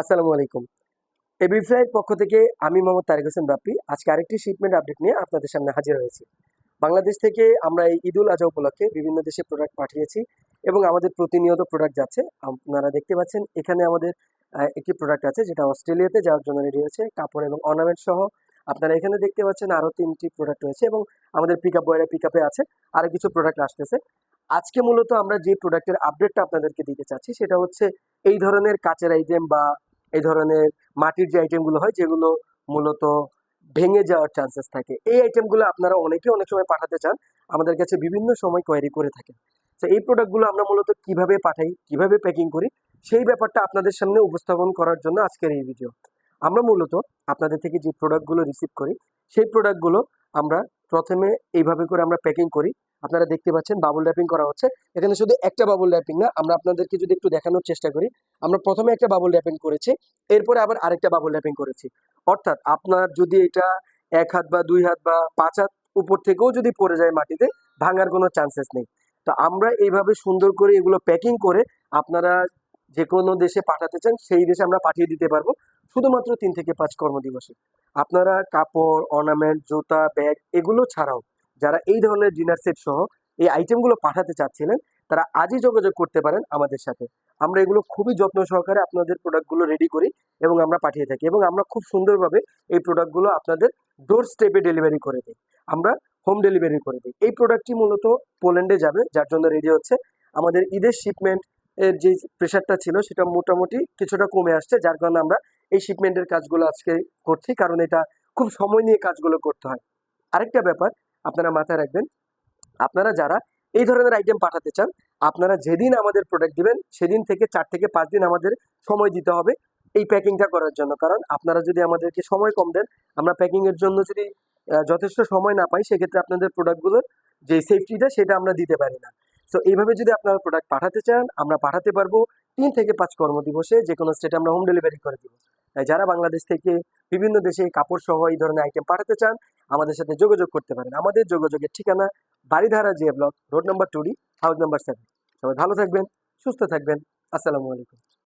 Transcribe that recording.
আসসালামু আলাইকুম। এবি ফ্লাইয়ের পক্ষ থেকে আমি মোহাম্মদ তারেক হোসেন বাপ্পি। আজকে আরেকটি শিপমেন্ট আপডেট নিয়ে আপনাদের সামনে হাজির হয়েছি। বাংলাদেশ থেকে আমরা এই ঈদুল আজহা উপলক্ষে বিভিন্ন দেশে প্রোডাক্ট পাঠিয়েছি এবং আমাদের প্রতিনিয়ত প্রোডাক্ট যাচ্ছে। আপনারা দেখতে পাচ্ছেন, এখানে আমাদের একটি প্রোডাক্ট আছে যেটা অস্ট্রেলিয়াতে যাওয়ার জন্য রেডি হয়েছে। কাপড় এবং অর্নামেন্ট সহ আপনারা এখানে দেখতে পাচ্ছেন আরও তিনটি প্রোডাক্ট রয়েছে এবং আমাদের পিক আপ বয়েরা পিক আপে আছে। আরও কিছু প্রোডাক্ট আসতেছে। আজকে মূলত আমরা যে প্রোডাক্টের আপডেটটা আপনাদেরকে দিতে চাচ্ছি, সেটা হচ্ছে এই ধরনের কাচের আইটেম বা এই ধরনের মাটির যে আইটেমগুলো হয়, যেগুলো মূলত ভেঙে যাওয়ার চান্সেস থাকে। এই আইটেমগুলো আপনারা অনেকে অনেক সময় পাঠাতে চান। আমাদের কাছে বিভিন্ন সময় কোয়ারি করে থাকেন। তো এই প্রোডাক্টগুলো আমরা মূলত কীভাবে পাঠাই, কীভাবে প্যাকিং করি, সেই ব্যাপারটা আপনাদের সামনে উপস্থাপন করার জন্য আজকের এই ভিডিও আমরা মূলত আপনাদের থেকে যে প্রোডাক্টগুলো রিসিভ করি, সেই প্রোডাক্টগুলো আমরা প্রথমে এইভাবে করে আমরা প্যাকিং করি। আপনারা দেখতে পাচ্ছেন বাবুল র্যাপিং করা হচ্ছে। এখানে শুধু একটা বাবুল র্যাপিং না, আমরা আপনাদেরকে যদি একটু দেখানোর চেষ্টা করি, আমরা প্রথমে একটা বাবুল র্যাপিং করেছি, এরপরে আবার আরেকটা বাবুল র্যাপিং করেছি। অর্থাৎ আপনার যদি এটা এক হাত বা দুই হাত বা পাঁচ হাত উপর থেকেও যদি পড়ে যায় মাটিতে, ভাঙার কোনো চান্সেস নেই। তো আমরা এইভাবে সুন্দর করে এগুলো প্যাকিং করে আপনারা যে কোনো দেশে পাঠাতে চান, সেই দেশে আমরা পাঠিয়ে দিতে পারব, শুধুমাত্র তিন থেকে পাঁচ কর্মদিবসে। আপনারা কাপড় অর্নামেন্ট জুতা ব্যাগ এগুলো ছাড়াও যারা এই ধরনের ডিনার সেট সহ এই আইটেমগুলো পাঠাতে চাচ্ছিলেন, তারা আজই যোগাযোগ করতে পারেন আমাদের সাথে। আমরা এগুলো খুবই যত্ন সহকারে আপনাদের প্রোডাক্টগুলো রেডি করি এবং আমরা পাঠিয়ে থাকি এবং আমরা খুব সুন্দরভাবে এই প্রোডাক্টগুলো আপনাদের ডোর স্টেপে ডেলিভারি করে দিই। আমরা হোম ডেলিভারি করে দিই। এই প্রোডাক্টটি মূলত পোল্যান্ডে যাবে, যার জন্য রেডি হচ্ছে। আমাদের ঈদের শিপমেন্ট এর যে প্রেশারটা ছিল, সেটা মোটামুটি কিছুটা কমে আসছে, যার কারণে আমরা এই শিপমেন্টের কাজগুলো আজকে করছি, কারণ এটা খুব সময় নিয়ে কাজগুলো করতে হয়। আরেকটা ব্যাপার আপনারা মাথায় রাখবেন, আপনারা যারা এই ধরনের আইটেম পাঠাতে চান, আপনারা যেদিন আমাদের প্রোডাক্ট দিবেন, সেদিন থেকে চার থেকে পাঁচ দিন আমাদের সময় দিতে হবে এই প্যাকিংটা করার জন্য। কারণ আপনারা যদি আমাদেরকে সময় কম দেন, আমরা প্যাকিংয়ের জন্য যদি যথেষ্ট সময় না পাই, সেক্ষেত্রে আপনাদের প্রোডাক্টগুলোর যে সেফটিটা সেটা আমরা দিতে পারি না। সো এইভাবে যদি আপনারা প্রোডাক্ট পাঠাতে চান, আমরা পাঠাতে পারব তিন থেকে পাঁচ কর্মদিবসে যে কোনো স্টেটে আমরা হোম ডেলিভারি করে দিব। যারা বাংলাদেশ থেকে বিভিন্ন দেশে কাপড় সহ এই ধরনের আইটেম পাঠাতে চান, আমাদের সাথে যোগাযোগ করতে পারেন। আমাদের যোগাযোগের ঠিকানা Baridhara Zia block road number two D house number seven সবাই ভালো থাকবেন, সুস্থ থাকবেন। আসসালামু আলাইকুম।